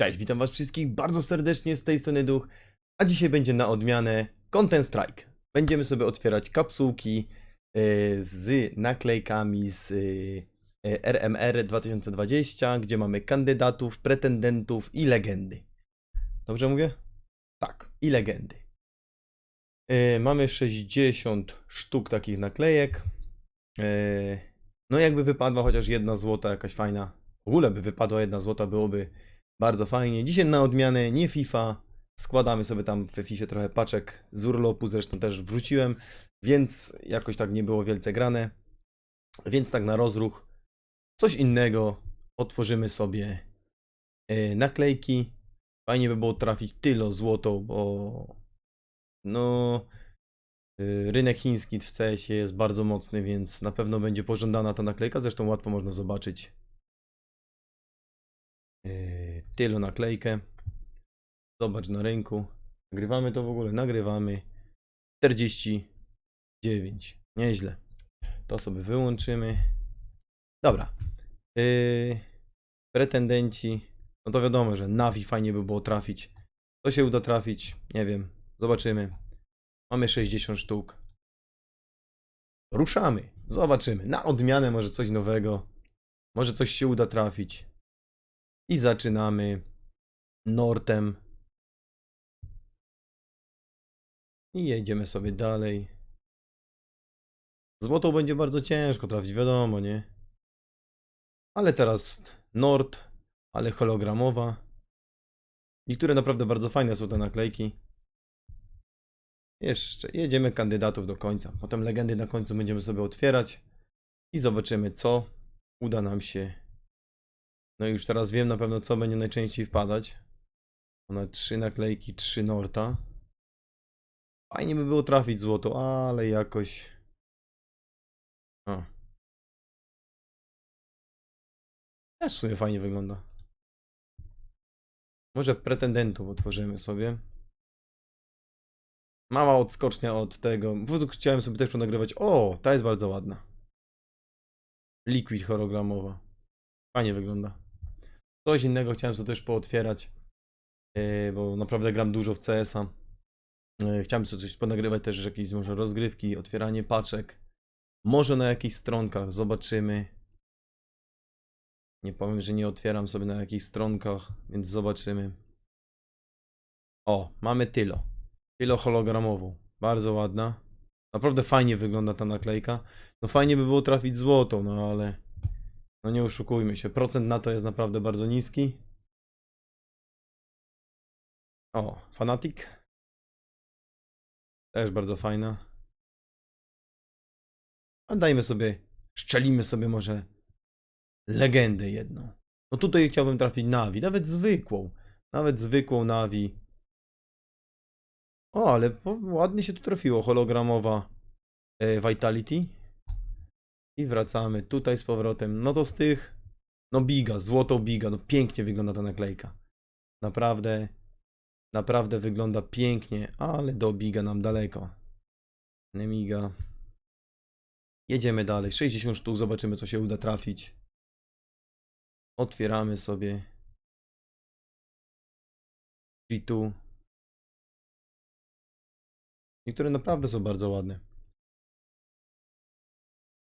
Cześć, witam was wszystkich bardzo serdecznie z tej strony Duch, a dzisiaj będzie na odmianę Content Strike. Będziemy sobie otwierać kapsułki e, z naklejkami z e, RMR 2020, gdzie mamy kandydatów, pretendentów i legendy. Dobrze mówię? Tak, i legendy. E, Mamy 60 sztuk takich naklejek. E, No jakby wypadła chociaż jedna złota, jakaś fajna. W ogóle by wypadła jedna złota, byłoby bardzo fajnie. Dzisiaj na odmianę nie FIFA. Składamy sobie tam w FIFA trochę paczek z urlopu, zresztą też wróciłem, więc jakoś tak nie było wielce grane. Więc tak na rozruch coś innego otworzymy sobie e, naklejki. Fajnie by było trafić tylo złoto, bo no y, rynek chiński w CS jest bardzo mocny, więc na pewno będzie pożądana ta naklejka. Zresztą łatwo można zobaczyć yy, tylu naklejkę. Zobacz na rynku. Nagrywamy to w ogóle? Nagrywamy. 49. Nieźle. To sobie wyłączymy. Dobra. Yy, pretendenci. No to wiadomo, że Navi fajnie by było trafić. To się uda trafić. Nie wiem. Zobaczymy. Mamy 60 sztuk. Ruszamy. Zobaczymy. Na odmianę może coś nowego. Może coś się uda trafić. I zaczynamy Nortem. I jedziemy sobie dalej. Złotą będzie bardzo ciężko trafić, wiadomo, nie? Ale teraz Nord, ale hologramowa. Niektóre naprawdę bardzo fajne są te naklejki. Jeszcze jedziemy kandydatów do końca. Potem legendy na końcu będziemy sobie otwierać i zobaczymy, co uda nam się no i już teraz wiem na pewno, co będzie najczęściej wpadać. Na trzy naklejki, trzy Norta. Fajnie by było trafić złoto, ale jakoś... O. Też w sumie fajnie wygląda. Może pretendentów otworzymy sobie. Mała odskocznia od tego. Chciałem sobie też ponagrywać. O, ta jest bardzo ładna. Liquid hologramowa. Fajnie wygląda. Coś innego chciałem sobie też pootwierać, yy, bo naprawdę gram dużo w CS-a. Yy, Chciałem sobie coś ponagrywać też, jakieś może rozgrywki, otwieranie paczek. Może na jakichś stronkach, zobaczymy. Nie powiem, że nie otwieram sobie na jakichś stronkach, więc zobaczymy. O, mamy Tylo. Tylo hologramową. Bardzo ładna. Naprawdę fajnie wygląda ta naklejka. No fajnie by było trafić złotą, no ale... No nie oszukujmy się, procent na to jest naprawdę bardzo niski. O, Fanatic. Też bardzo fajna. A dajmy sobie, szczelimy sobie może legendę jedną. No tutaj chciałbym trafić Navi, nawet zwykłą. Nawet zwykłą Navi. O, ale ładnie się tu trafiło, hologramowa e, Vitality. I wracamy tutaj z powrotem. No to z tych. No Biga, złotą Biga. No pięknie wygląda ta naklejka. Naprawdę. Naprawdę wygląda pięknie, ale do Biga nam daleko. Nemiga. Jedziemy dalej. 60 sztuk, zobaczymy co się uda trafić. Otwieramy sobie. G2. Niektóre naprawdę są bardzo ładne.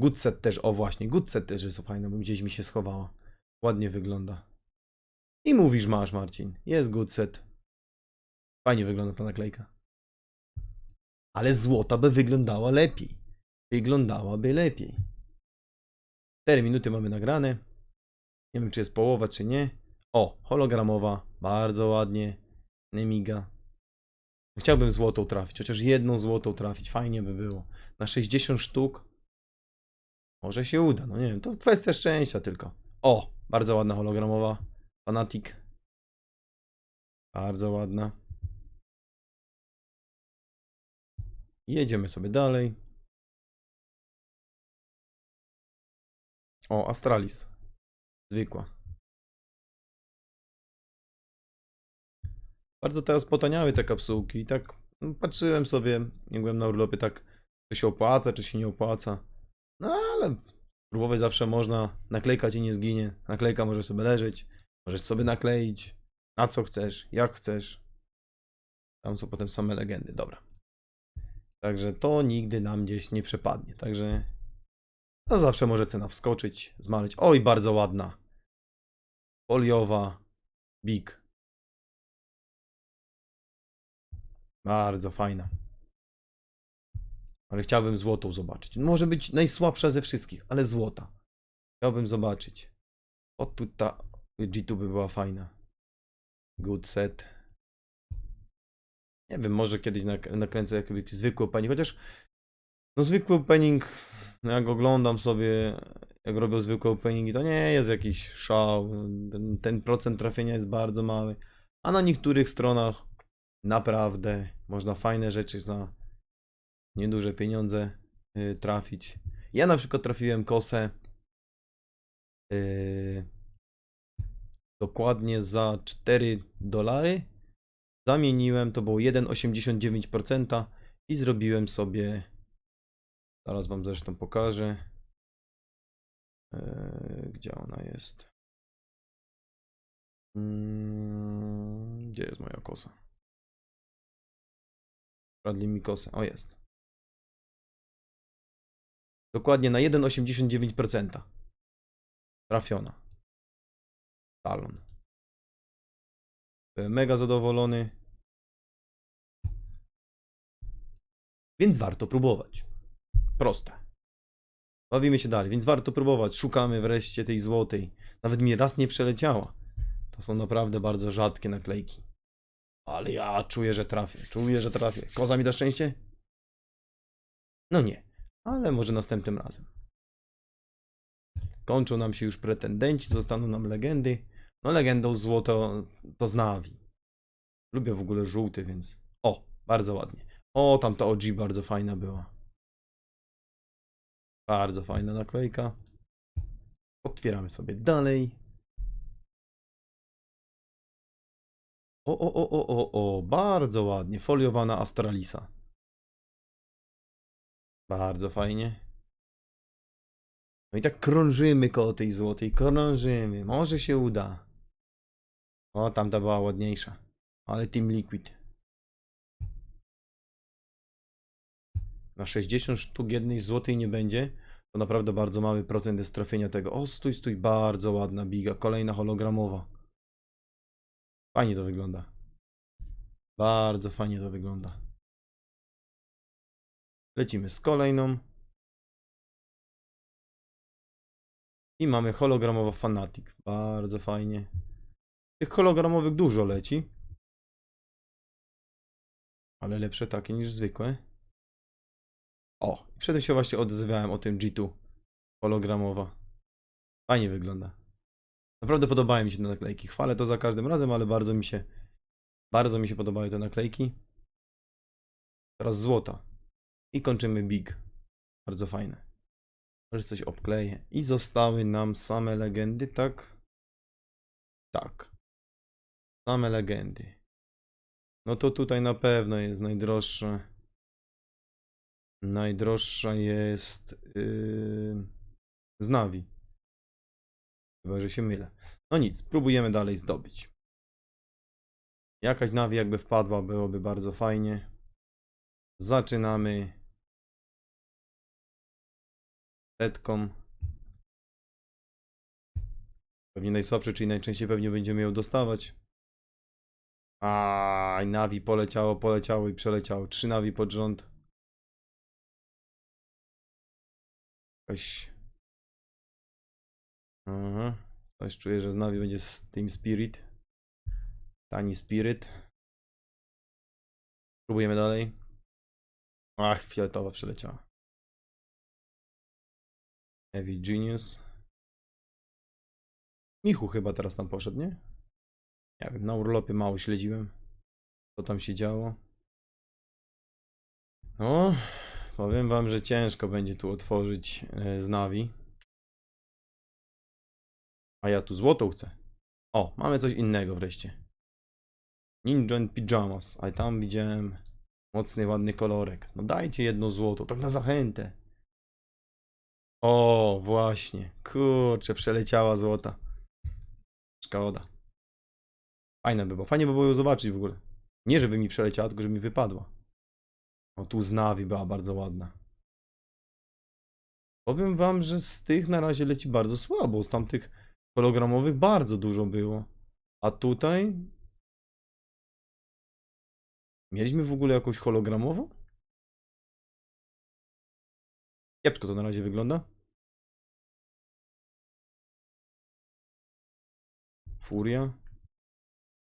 Goodset też, o właśnie, Goodset też jest fajna, bo gdzieś mi się schowała. Ładnie wygląda. I mówisz masz, Marcin. Jest Goodset. Fajnie wygląda ta naklejka. Ale złota by wyglądała lepiej. Wyglądałaby lepiej. 4 minuty mamy nagrane. Nie wiem, czy jest połowa, czy nie. O, hologramowa. Bardzo ładnie. Nemiga. Chciałbym złotą trafić, chociaż jedną złotą trafić. Fajnie by było. Na 60 sztuk może się uda, no nie wiem, to kwestia szczęścia tylko. O, bardzo ładna hologramowa. Fanatic. Bardzo ładna. Jedziemy sobie dalej. O, Astralis. Zwykła. Bardzo teraz potaniały te kapsułki. Tak no, patrzyłem sobie, jak byłem na urlopie, tak czy się opłaca, czy się nie opłaca. No ale próbować zawsze można. Naklejka ci nie zginie. Naklejka może sobie leżeć. Możesz sobie nakleić. Na co chcesz, jak chcesz. Tam są potem same legendy, dobra. Także to nigdy nam gdzieś nie przepadnie. Także to zawsze może cena wskoczyć, zmalić. Oj, bardzo ładna. Foliowa. Big. Bardzo fajna. Ale chciałbym złotą zobaczyć. Może być najsłabsza ze wszystkich, ale złota. Chciałbym zobaczyć. O tu ta G2 by była fajna. Good set. Nie wiem, może kiedyś nak- nakręcę jakiś zwykły opening, chociaż no zwykły opening, no jak oglądam sobie, jak robią zwykłe openingi, to nie jest jakiś szał. Ten, ten procent trafienia jest bardzo mały. A na niektórych stronach naprawdę można fajne rzeczy za nieduże pieniądze y, trafić. Ja na przykład trafiłem kosę y, dokładnie za 4 dolary. Zamieniłem, to było 1,89% i zrobiłem sobie, zaraz wam zresztą pokażę, Eee, gdzie ona jest. Mm, Gdzie jest moja kosa? Kradli mi kosę. O, jest. Dokładnie na 1,89%. Trafiona. Talon. Mega zadowolony. Więc warto próbować. Proste. Bawimy się dalej, więc warto próbować. Szukamy wreszcie tej złotej. Nawet mi raz nie przeleciała. To są naprawdę bardzo rzadkie naklejki. Ale ja czuję, że trafię. Czuję, że trafię. Koza mi da szczęście? No nie. Ale może następnym razem. Kończą nam się już pretendenci, zostaną nam legendy. No legendą złoto to z Navi. Lubię w ogóle żółty, więc... O, bardzo ładnie. O, tam ta OG bardzo fajna była. Bardzo fajna naklejka. Otwieramy sobie dalej. O, o, o, o, o, o, bardzo ładnie. Foliowana Astralisa. Bardzo fajnie. No i tak krążymy koło tej złotej, krążymy. Może się uda. O, tamta była ładniejsza. Ale Team Liquid. Na 60 sztuk jednej złotej nie będzie. To naprawdę bardzo mały procent jest trafienia tego. O, stój, stój, bardzo ładna biga. Kolejna hologramowa. Fajnie to wygląda. Bardzo fajnie to wygląda. Lecimy z kolejną. I mamy hologramowa Fanatic. Bardzo fajnie. Tych hologramowych dużo leci. Ale lepsze takie niż zwykłe. O, przed tym się właśnie odzywałem o tym G2 hologramowa. Fajnie wygląda. Naprawdę podobają mi się te naklejki. Chwalę to za każdym razem, ale bardzo mi się bardzo mi się podobają te naklejki. Teraz złota. I kończymy big. Bardzo fajne. Może coś obkleję. I zostały nam same legendy, tak? Tak. Same legendy. No to tutaj na pewno jest najdroższe. Najdroższa jest yy, z Navi. Chyba, że się mylę. No nic, próbujemy dalej zdobyć. Jakaś Navi jakby wpadła, byłoby bardzo fajnie. Zaczynamy setką. Pewnie najsłabszy, czyli najczęściej pewnie będziemy ją dostawać. Aj, Navi poleciało, poleciało i przeleciało. Trzy Navi pod rząd. Jakaś... Aha. Coś czuję, że z Navi będzie z Team Spirit. Tani Spirit. Próbujemy dalej. Ach, fioletowa przeleciała. Heavy Genius. Michu chyba teraz tam poszedł, nie? Nie wiem, na urlopie mało śledziłem. Co tam się działo. No, powiem wam, że ciężko będzie tu otworzyć e, z Navi. A ja tu złotą chcę. O, mamy coś innego wreszcie. Ninja and Pyjamas. A tam widziałem mocny, ładny kolorek. No dajcie jedno złoto, tak na zachętę. O, właśnie. Kurczę, przeleciała złota. Szkoda. Fajne by było. Fajnie by było ją zobaczyć w ogóle. Nie żeby mi przeleciała, tylko żeby mi wypadła. O, tu z Navi była bardzo ładna. Powiem wam, że z tych na razie leci bardzo słabo. Z tamtych hologramowych bardzo dużo było. A tutaj... Mieliśmy w ogóle jakąś hologramową? Kiepsko to na razie wygląda. Furia.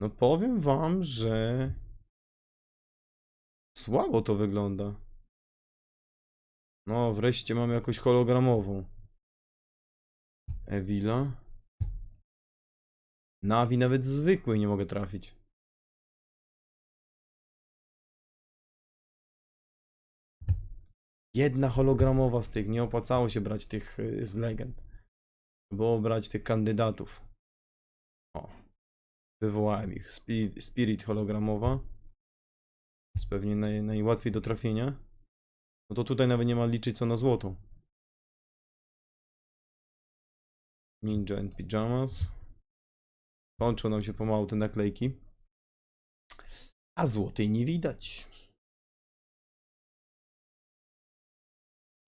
No powiem wam, że słabo to wygląda. No, wreszcie mamy jakąś hologramową. Evila. Navi nawet zwykłej nie mogę trafić. Jedna hologramowa z tych. Nie opłacało się brać tych y, z legend. Było brać tych kandydatów. O. Wywołałem ich. Spi- Spirit hologramowa. Jest pewnie naj, najłatwiej do trafienia. No to tutaj nawet nie ma liczyć co na złoto. Ninja and Pyjamas. Kończą nam się pomału te naklejki. A złotej nie widać.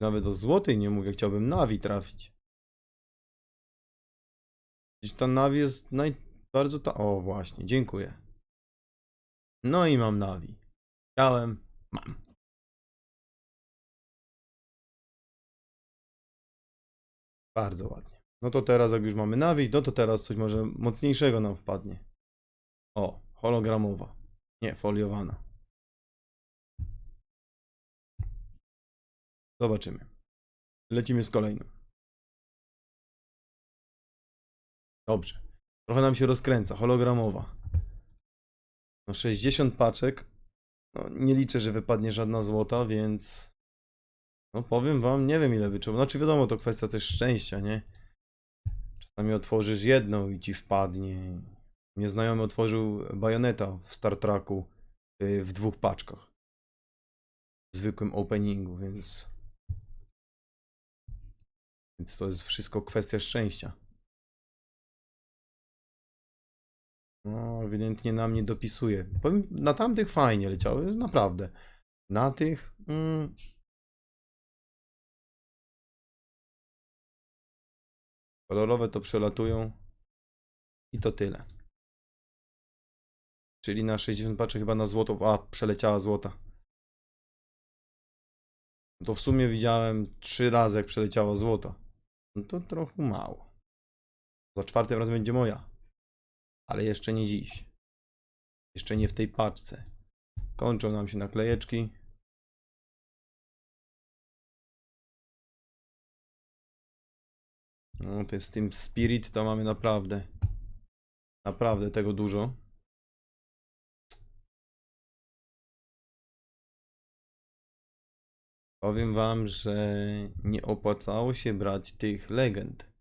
Nawet do złotej nie mówię, chciałbym Navi trafić. Gdzieś ta Navi jest naj... bardzo ta... O właśnie, dziękuję. No i mam Navi. Chciałem, mam. Bardzo ładnie. No to teraz jak już mamy Navi, no to teraz coś może mocniejszego nam wpadnie. O, hologramowa. Nie, foliowana. Zobaczymy. Lecimy z kolejnym. Dobrze. Trochę nam się rozkręca. Hologramowa. No 60 paczek. No, nie liczę, że wypadnie żadna złota, więc. No powiem wam, nie wiem ile wyczuł. Znaczy wiadomo, to kwestia też szczęścia, nie? Czasami otworzysz jedną i ci wpadnie. Nieznajomy otworzył bajoneta w Star Treku y, w dwóch paczkach. W zwykłym openingu, więc. Więc to jest wszystko kwestia szczęścia. No, ewidentnie nam nie dopisuje. Na tamtych fajnie leciały, naprawdę. Na tych. Mm, kolorowe to przelatują. I to tyle. Czyli na 60 patrzę chyba na złoto. A, przeleciała złota. To w sumie widziałem trzy razy, jak przeleciało złoto. No to trochę mało. Za czwartym razem będzie moja. Ale jeszcze nie dziś. Jeszcze nie w tej paczce. Kończą nam się naklejeczki. No to jest tym Spirit to mamy naprawdę. Naprawdę tego dużo. Powiem wam, że nie opłacało się brać tych legend.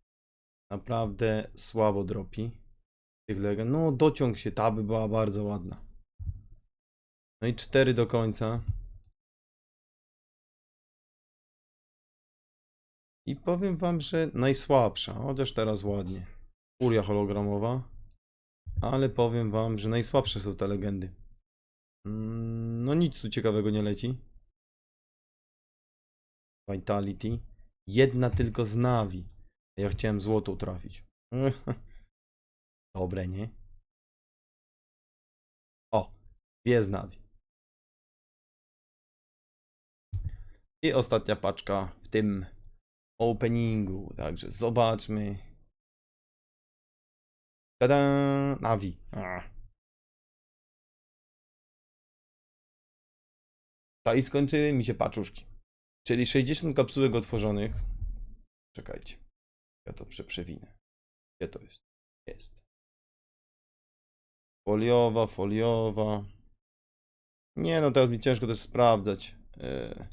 Naprawdę słabo dropi legend. No, dociąg się, ta by była bardzo ładna. No i cztery do końca. I powiem wam, że najsłabsza, chociaż teraz ładnie. Furia hologramowa. Ale powiem wam, że najsłabsze są te legendy. Mm, No nic tu ciekawego nie leci. Vitality. Jedna tylko z Navi. Ja chciałem złotą trafić. Dobre, nie? O, dwie z. I ostatnia paczka w tym openingu. Także zobaczmy. Tada! Navi. A. Ta i skończyły mi się paczuszki. Czyli 60 kapsułek otworzonych. Czekajcie. Ja to prze- przewinę. Gdzie to jest? Jest. Foliowa, foliowa. Nie no, teraz mi ciężko też sprawdzać, e,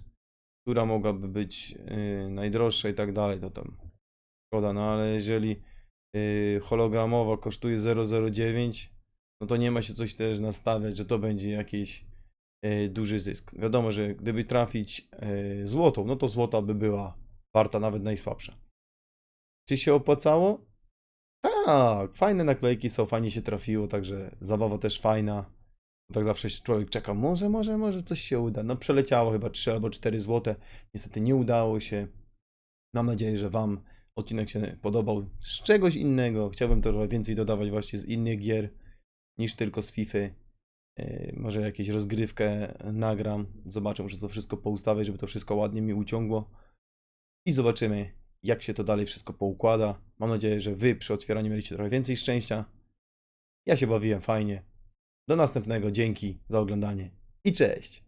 która mogłaby być e, najdroższa i tak dalej, to tam szkoda, no ale jeżeli e, hologramowa kosztuje 0,09, no to nie ma się coś też nastawiać, że to będzie jakiś e, duży zysk. Wiadomo, że gdyby trafić e, złotą, no to złota by była warta nawet najsłabsza. Czy się opłacało? Tak, fajne naklejki są, fajnie się trafiło, także zabawa też fajna. Tak zawsze człowiek czeka, może, może, może coś się uda. No przeleciało chyba 3 albo 4 złote. Niestety nie udało się. Mam nadzieję, że Wam odcinek się podobał z czegoś innego. Chciałbym trochę więcej dodawać właśnie z innych gier niż tylko z FIFA. Yy, Może jakieś rozgrywkę nagram. Zobaczę, muszę to wszystko poustawiać, żeby to wszystko ładnie mi uciągło. I zobaczymy, jak się to dalej wszystko poukłada. Mam nadzieję, że Wy przy otwieraniu mieliście trochę więcej szczęścia. Ja się bawiłem fajnie. Do następnego. Dzięki za oglądanie i cześć.